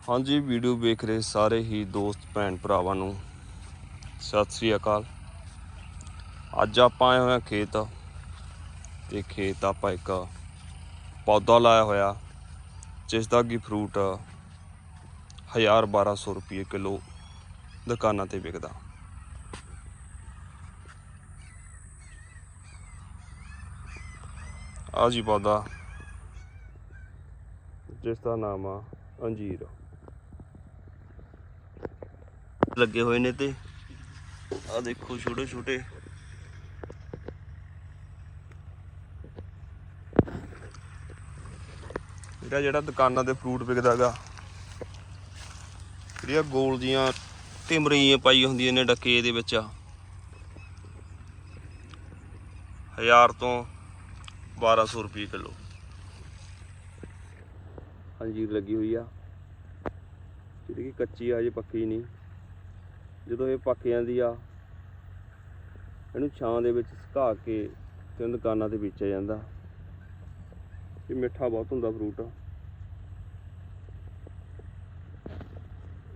ਹਾਂਜੀ, ਵੀਡੀਓ ਵੇਖ ਰਹੇ ਸਾਰੇ ਹੀ ਦੋਸਤ, ਭੈਣ ਭਰਾਵਾਂ ਨੂੰ। ਸਤਿ ਸ੍ਰੀ ਅਕਾਲ। ਅੱਜ ਆਪਾਂ ਆਏ ਹੋਏ ਹਾਂ ਖੇਤ ਤੇ ਖੇਤ ਆਪਾਂ ਇੱਕ ਪੌਦਾ ਲਾਇਆ ਹੋਇਆ, ਜਿਸ ਦਾ ਕਿ ਫਰੂਟ 1000 1200 ਰੁਪਏ ਕਿਲੋ ਦੁਕਾਨਾਂ ਤੇ ਵਿਕਦਾ। ਆ ਜੀ ਪੌਦਾ, ਜਿਸ ਦਾ ਨਾਮ ਆ ਅੰਜੀਰ। ਲੱਗੇ ਹੋਏ ਨੇ ਤੇ ਆ ਦੇਖੋ ਛੋਟੇ ਛੋਟੇ। ਇਹਦਾ ਜਿਹੜਾ ਦੁਕਾਨਾਂ ਤੇ ਫਰੂਟ ਵਿਕਦਾਗਾ ਜਿਹੜੀਆਂ ਗੋਲ ਦੀਆਂ ਤਿਮਰੀਆਂ ਪਾਈ ਹੁੰਦੀਆਂ ਨੇ ਡੱਕੇ ਇਹਦੇ ਵਿੱਚ ਹਜ਼ਾਰ ਤੋਂ 1200 ਰੁਪਏ ਕਿਲੋ। ਅੰਜੀਰ ਲੱਗੀ ਹੋਈ ਆ। ਜਿਹੜੀ ਕਿ ਕੱਚੀ ਆ ਜੇ ਪੱਕੀ ਨਹੀਂ। ਜਦੋਂ ਇਹ ਪੱਕ ਜਾਂਦੀ ਆ, ਇਹਨੂੰ ਛਾਂ ਦੇ ਵਿੱਚ ਸੁਕਾ ਕੇ ਤੇ ਦੁਕਾਨਾਂ ਤੇ ਵੇਚਿਆ ਜਾਂਦਾ। ਇਹ ਮਿੱਠਾ ਬਹੁਤ ਹੁੰਦਾ ਫਰੂਟ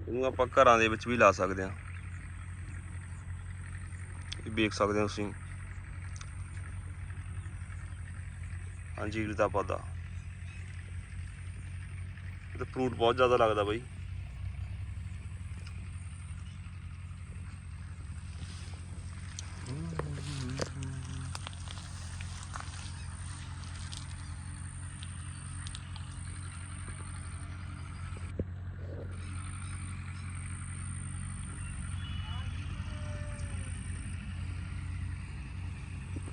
ਇਹਨੂੰ ਆਪਾਂ ਘਰਾਂ ਦੇ ਵਿੱਚ ਵੀ ਲਾ ਸਕਦੇ ਆ ਇਹ ਵੇਖ ਸਕਦੇ ਹੋ ਤੁਸੀਂ। ਅੰਜੀਰ ਦਾ ਪੌਦਾ। ਇਹ ਤਾਂ ਫਰੂਟ ਬਹੁਤ ਜ਼ਿਆਦਾ ਲੱਗਦਾ ਬਾਈ।